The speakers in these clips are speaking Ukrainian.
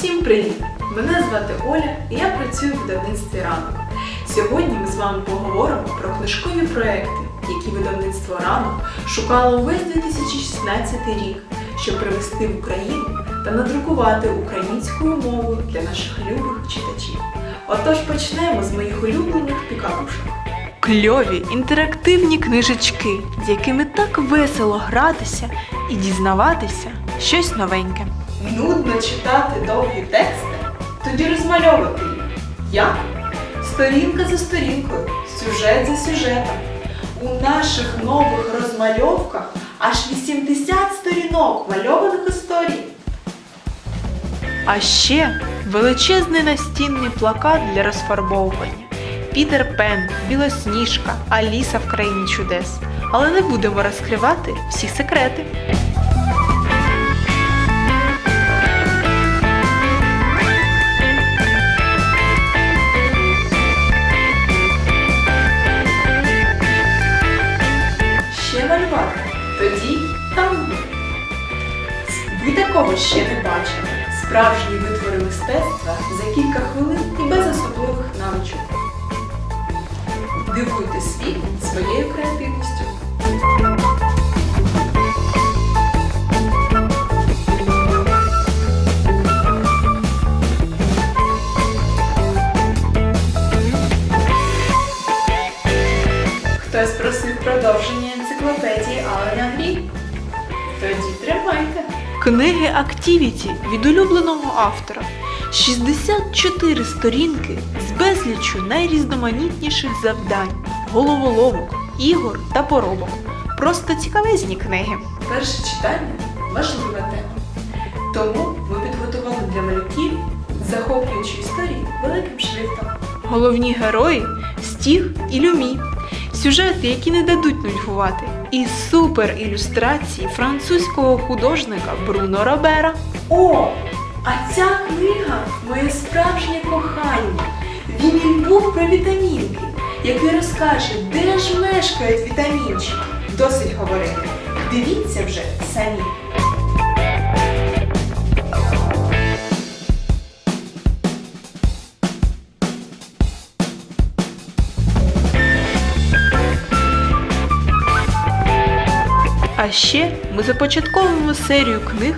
Всім привіт! Мене звати Оля і я працюю в видавництві ранок. Сьогодні ми з вами поговоримо про книжкові проекти, які видавництво ранок шукало увесь 2016 рік, щоб привести в Україну та надрукувати українською мовою для наших любих читачів. Отож почнемо з моїх улюблених пікабушок. Кльові інтерактивні книжечки, з якими так весело гратися і дізнаватися щось новеньке. Нудно читати довгі тексти, тоді розмальовувати їх. Як? Сторінка за сторінкою, сюжет за сюжетом. У наших нових розмальовках аж 80 сторінок мальованих історій. А ще величезний настінний плакат для розфарбовування. Пітер Пен, Білосніжка, Аліса в країні чудес. Але не будемо розкривати всі секрети. Ви такого ще не бачили. Справжні витвори мистецтва за кілька хвилин і без особливих навичок. Дивуйте світ своєю креативністю. Хтось просив продовження енциклопедії Алана Грі? Тоді тримайте. Книги Активіті від улюбленого автора. 64 сторінки з безліччю найрізноманітніших завдань, головоломок, ігор та поробок. Просто цікавезні книги. Перше читання важлива тема. Тому ми підготували для малюків захоплюючі історії великим шрифтом. Головні герої Стіг і Люмі. Сюжети, які не дадуть нудьгувати. І супер ілюстрації французького художника Бруно Робера. О! А ця книга моє справжнє кохання. Він і був про вітамінки, який розкаже, де ж мешкають вітамінчики. Досить говорити. Дивіться вже самі. А ще ми започатковуємо серію книг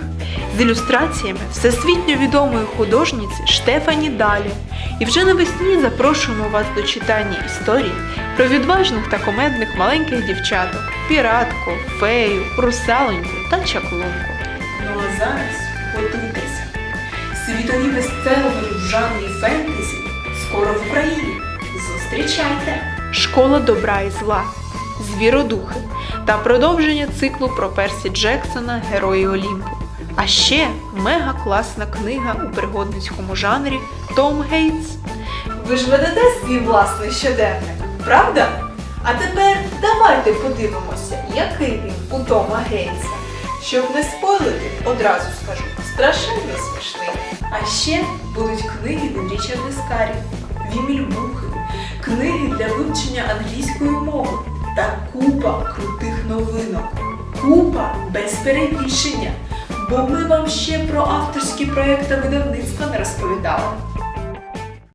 з ілюстраціями всесвітньо відомої художниці Штефані Далі. І вже навесні запрошуємо вас до читання історій про відважних та комедних маленьких дівчаток, піратку, фею, русалоньку та чаклунку. Ну а зараз готуйтеся. Світові бестселери в жанрі фентезі скоро в Україні. Зустрічайте! Школа добра і зла, звіродухи та продовження циклу про Персі Джексона Герої Олімпу. А ще мега класна книга у пригодницькому жанрі Том Гейтс. Ви ж ведете свій власний щоденник, правда? А тепер давайте подивимося, який він у Тома Гейтса. Щоб не спойлити, одразу скажу, страшенно смішний. А ще будуть книги від Річарда Скарі, Вімільбухи, книги для вивчення англійської та купа крутих новинок. Купа без перебільшення. Бо ми вам ще про авторські проекти видавництва не розповідали.